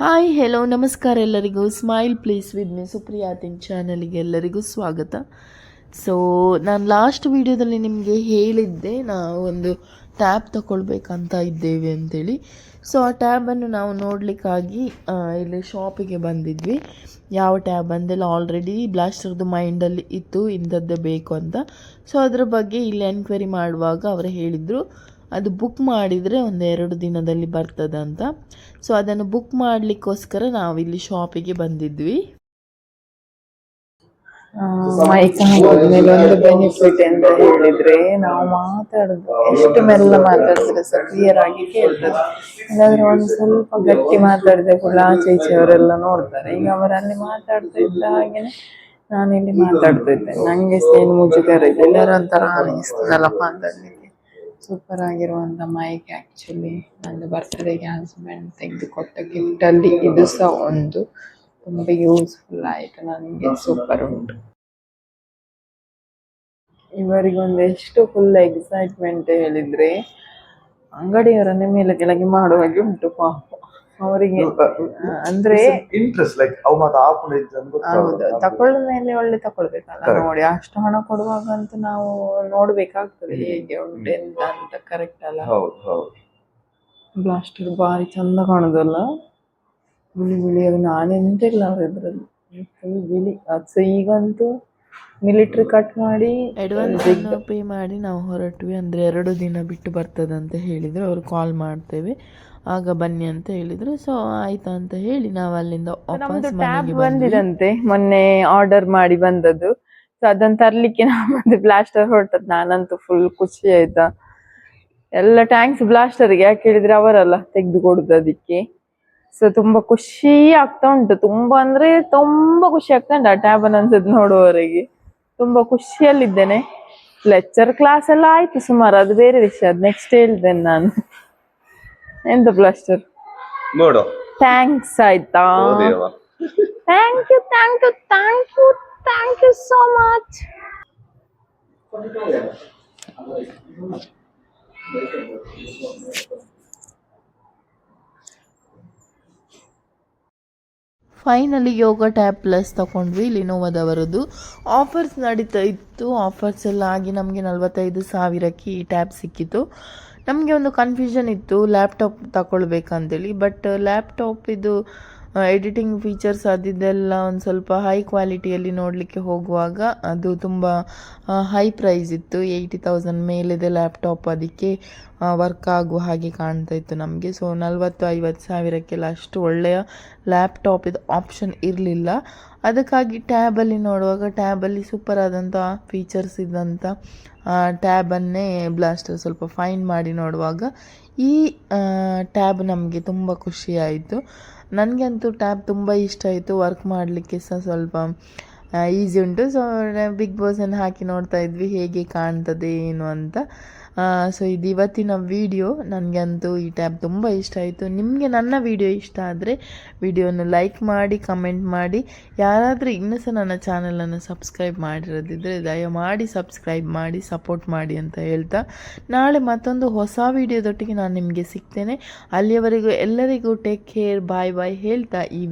Hi hello ನಮಸ್ಕಾರ ಎಲ್ಲರಿಗೂ. Smile please with me Supriya ತಿನ್ ಚಾನಲ್ಗೆ ಎಲ್ಲರಿಗೂ ಸ್ವಾಗತ. ಸೊ ನಾನು ಲಾಸ್ಟ್ ವಿಡಿಯೋದಲ್ಲಿ ನಿಮಗೆ ಹೇಳಿದ್ದೆ, ನಾವು ಒಂದು ಟ್ಯಾಬ್ ತಗೊಳ್ಬೇಕಂತ ಇದ್ದೇವೆ ಅಂತೇಳಿ. ಸೊ ಆ ಟ್ಯಾಬನ್ನು ನಾವು ನೋಡಲಿಕ್ಕಾಗಿ ಇಲ್ಲಿ ಶಾಪಿಗೆ ಬಂದಿದ್ವಿ. ಯಾವ ಟ್ಯಾಬ್ ಅಂದೆಲ್ಲ ಆಲ್ರೆಡಿ ಬ್ಲಾಸ್ಟರ್ದು ಮೈಂಡಲ್ಲಿ ಇತ್ತು, ಇಂಥದ್ದೇ ಬೇಕು ಅಂತ. ಸೊ ಅದ್ರ ಬಗ್ಗೆ ಇಲ್ಲಿ ಎನ್ಕ್ವೈರಿ ಮಾಡುವಾಗ ಅವರು ಹೇಳಿದರು ಅದು ಬುಕ್ ಮಾಡಿದರೆ ಒಂದು ಎರಡು ದಿನದಲ್ಲಿ ಬರ್ತದಂತ. ಸೊ ಅದನ್ನು ಬುಕ್ ಮಾಡಲಿಕ್ಕೋಸ್ಕರ ನಾವಿಲ್ಲಿ ಶಾಪಿಗೆ ಬಂದಿದ್ವಿ. ಒಂದು ಬೆನಿಫಿಟ್ ಅಂತ ಹೇಳಿದ್ರೆ, ನಾವು ಮಾತಾಡುದು ಎಷ್ಟು ಮೆಲ್ಲ ಮಾತಾಡಿದ್ರೆ ಸಹ ಕ್ಲಿಯರ್ ಆಗಿ ಕೇಳ್ತದೆ ಇಲ್ಲಾದ್ರೆ ಒಂದು ಸ್ವಲ್ಪ ಗಟ್ಟಿ ಮಾತಾಡಿದ್ರೆ ಕೂಡ ಆಚೆ ಈಚೆಯವರೆಲ್ಲ ನೋಡ್ತಾರೆ. ಈಗ ಅವರಲ್ಲಿ ಮಾತಾಡ್ತಾ ಇದ್ದ ಹಾಗೇನೆ ನಾನು ಇಲ್ಲಿ ಮಾತಾಡ್ತಾ ಇದ್ದೆ. ನಂಗೆ ಏನು ಮುಜುಗರ ಇದೆ ಎಲ್ಲರೂ ಒಂಥರ ಅನಿಸ್ತದಲ್ಲ ಮಾತಾಡ್ಲಿಕ್ಕೆ. ಸೂಪರ್ ಆಗಿರುವಂತ ಮೈಕ್ ಆಕ್ಚುಲಿ ನಂದು ಬರ್ತ್ಡೇಗೆ ಹಸ್ಬೆಂಡ್ ಗಿಫ್ಟ್ ಅಲ್ಲಿ ಇದು ಸಹ ಒಂದು. ತುಂಬಾ ಯೂಸ್ಫುಲ್ ಆಯ್ತು ನನಗೆ ಸೂಪರ್ ಉಂಟು. ಇವರಿಗೊಂದು ಎಷ್ಟು ಫುಲ್ ಎಕ್ಸೈಟ್ಮೆಂಟ್ ಹೇಳಿದ್ರೆ ಅಂಗಡಿಯವರನ್ನೇ ಮೇಲೆ ಕೆಳಗೆ ಮಾಡುವಾಗೆ ಉಂಟು ಪಾಪ. ಅವರಿಗೆ ಅಂದ್ರೆ ಇಂಟ್ರೆಸ್ಟ್ ಲೈಕ್ ಅವು ಮತ್ತೆ ಆಪುಂಡು ಹೌದು ತಕೊಳ್ಳ ಮೇಲೆ ಒಳ್ಳೆ ತಕೊಳ್ಬೇಕಲ್ಲ ನೋಡಿ ಅಷ್ಟು ಹಣ ಕೊಡುವಾಗ ಅಂತ ನಾವು ನೋಡ್ಬೇಕಾಗ್ತದೆ ಹೇಗೆ ಉಂಟು ಎಂತ ಅಂತ ಕರೆಕ್ಟ್ ಅಲ್ಲ. ಬ್ಲಾಸ್ಟರ್ ಬಾರಿ ಚಂದ ಕಾಣುದಲ್ಲ. ಬಿಳಿ ಬಿಳಿ ಅದು ನಾನೆಂತಿಲ್ಲ ಅವ್ರ ಇದ್ರಲ್ಲಿ ಬಿಳಿ. ಅದು ಈಗಂತೂ ಮಿಲಿಟ್ರಿ ಕಟ್ ಮಾಡಿ ಅಡ್ವಾನ್ಸ್ ಪೇ ಮಾಡಿ ನಾವು ಹೊರಟ್ವಿ. ಅಂದರೆ ಎರಡು ದಿನ ಬಿಟ್ಟು ಬರ್ತದಂತ ಹೇಳಿದರು. ಅವರು ಕಾಲ್ ಮಾಡ್ತೇವೆ. ಆಗ ಬನ್ನಿ ಅಂತ ಹೇಳಿದರು. ಸೊ ಆಯ್ತಾ ಅಂತ ಹೇಳಿ ನಾವು ಅಲ್ಲಿಂದ ವಾಪಸ್ ಮನೆಗೆ ಬಂದಿದಂತೆ. ಮೊನ್ನೆ ಆರ್ಡರ್ ಮಾಡಿ ಬಂದದ್ದು. ಸೊ ಅದನ್ನ ತರ್ಲಿಕ್ಕೆ ನಾವು ಮತ್ತೆ ಬ್ಲಾಸ್ಟರ್ ಹೊರಟದ್ದು ನಾನಂತೂ ಫುಲ್ ಖುಷಿ ಆಯ್ತಾ. ಎಲ್ಲ ಟ್ಯಾಂಕ್ಸ್ ಬ್ಲಾಸ್ಟರ್ಗೆ ಯಾಕೆ ಹೇಳಿದ್ರೆ ಅವರಲ್ಲ ತೆಗೆದು ಕೊಡುದು ಅದಕ್ಕೆ. ಸೊ ತುಂಬಾ ಖುಷಿ ಆಗ್ತಾ ಉಂಟು. ತುಂಬಾ ಅಂದ್ರೆ ತುಂಬಾ ಖುಷಿ ಆಗ್ತಾ ಉಂಟು ಆ ಟ್ಯಾಬ್ ಅನ್ಸದ್ ನೋಡುವವರೆಗೆ. ತುಂಬಾ ಖುಷಿಯಲ್ಲಿದ್ದೇನೆ. ಲೆಕ್ಚರ್ ಕ್ಲಾಸ್ ಎಲ್ಲ ಆಯ್ತು ಸುಮಾರು ಅದು ಬೇರೆ ವಿಷಯ ಅದು ನೆಕ್ಸ್ಟ್ ಹೇಳ್ತೇನೆ ನಾನು. ಎಂತ ಬ್ಲಾಸ್ಟರ್ ನೋಡು. ಥ್ಯಾಂಕ್ಸ್ ಆಯ್ತಾ? Thank you thank you thank you thank you so much finally Yoga tab plus ತಗೊಂಡ್ವಿ ಲಿನೋವಾದವರದ್ದು ಆಫರ್ಸ್ ನಡೀತಾ ಇತ್ತು. ಆಫರ್ಸ್ ಎಲ್ಲ ಆಗಿ ನಮಗೆ ನಲವತ್ತೈದು ಸಾವಿರಕ್ಕೆ ಈ ಟ್ಯಾಬ್ ಸಿಕ್ಕಿತ್ತು ನಮಗೆ ಒಂದು ಕನ್ಫ್ಯೂಷನ್ ಇತ್ತು. ಲ್ಯಾಪ್ಟಾಪ್ ತಗೊಳ್ಬೇಕಂತೇಳಿ ಬಟ್ ಲ್ಯಾಪ್ಟಾಪ್ ಇದು ಎಡಿಟಿಂಗ್ ಫೀಚರ್ಸ್ ಅದಿದೆಲ್ಲ ಒಂದು ಸ್ವಲ್ಪ ಹೈ ಕ್ವಾಲಿಟಿಯಲ್ಲಿ ನೋಡಲಿಕ್ಕೆ ಹೋಗುವಾಗ ಅದು ತುಂಬ ಹೈ ಪ್ರೈಸ್ ಇತ್ತು. ಏಯ್ಟಿ ತೌಸಂಡ್ ಮೇಲಿದೆ ಲ್ಯಾಪ್ಟಾಪ್ ಅದಕ್ಕೆ. ವರ್ಕ್ ಆಗುವ ಹಾಗೆ ಕಾಣ್ತಾ ಇತ್ತು ನಮಗೆ. ಸೊ ನಲವತ್ತು, ಐವತ್ತು ಸಾವಿರಕ್ಕೆಲ್ಲ ಅಷ್ಟು ಒಳ್ಳೆಯ ಲ್ಯಾಪ್ಟಾಪ್ ಇದು ಆಪ್ಷನ್ ಇರಲಿಲ್ಲ. ಅದಕ್ಕಾಗಿ ಟ್ಯಾಬಲ್ಲಿ ನೋಡುವಾಗ ಟ್ಯಾಬಲ್ಲಿ ಸೂಪರ್ ಆದಂಥ ಫೀಚರ್ಸ್ ಇದ್ದಂಥ ಟ್ಯಾಬನ್ನೇ ಬ್ಲಾಸ್ಟರ್ ಸ್ವಲ್ಪ ಫೈನ್ ಮಾಡಿ ನೋಡುವಾಗ ಈ ಟ್ಯಾಬ್ ನಮಗೆ ತುಂಬ ಖುಷಿ ಆಯಿತು. ನನಗಂತೂ ಟ್ಯಾಬ್ ತುಂಬ ಇಷ್ಟ ಆಯಿತು. ವರ್ಕ್ ಮಾಡಲಿಕ್ಕೆ ಸಹ ಸ್ವಲ್ಪ ಈಸಿ ಉಂಟು. ಸೊ ಬಿಗ್ ಬಾಸನ್ನು ಹಾಕಿ ನೋಡ್ತಾ ಇದ್ವಿ. ಹೇಗೆ ಕಾಣ್ತದೆ, ಏನು ಅಂತ. ಸೊ ಇದು ಇವತ್ತಿನ ವಿಡಿಯೋ ನನಗಂತೂ ಈ ಟ್ಯಾಬ್ ತುಂಬ ಇಷ್ಟ ಆಯಿತು. ನಿಮಗೆ ನನ್ನ ವಿಡಿಯೋ ಇಷ್ಟ ಆದರೆ ವಿಡಿಯೋನ ಲೈಕ್ ಮಾಡಿ ಕಮೆಂಟ್ ಮಾಡಿ. ಯಾರಾದರೂ ಇನ್ನೂ ಸಹ ನನ್ನ ಚಾನಲನ್ನು ಸಬ್ಸ್ಕ್ರೈಬ್ ಮಾಡಿರೋದಿದ್ದರೆ ದಯಮಾಡಿ ಸಬ್ಸ್ಕ್ರೈಬ್ ಮಾಡಿ ಸಪೋರ್ಟ್ ಮಾಡಿ ಅಂತ ಹೇಳ್ತಾ ನಾಳೆ ಮತ್ತೊಂದು ಹೊಸ ವೀಡಿಯೋದೊಟ್ಟಿಗೆ ನಾನು ನಿಮಗೆ ಸಿಗ್ತೇನೆ. ಅಲ್ಲಿಯವರೆಗೂ ಎಲ್ಲರಿಗೂ ಟೇಕ್ ಕೇರ್ ಬಾಯ್ ಬಾಯ್ ಹೇಳ್ತಾ ಈ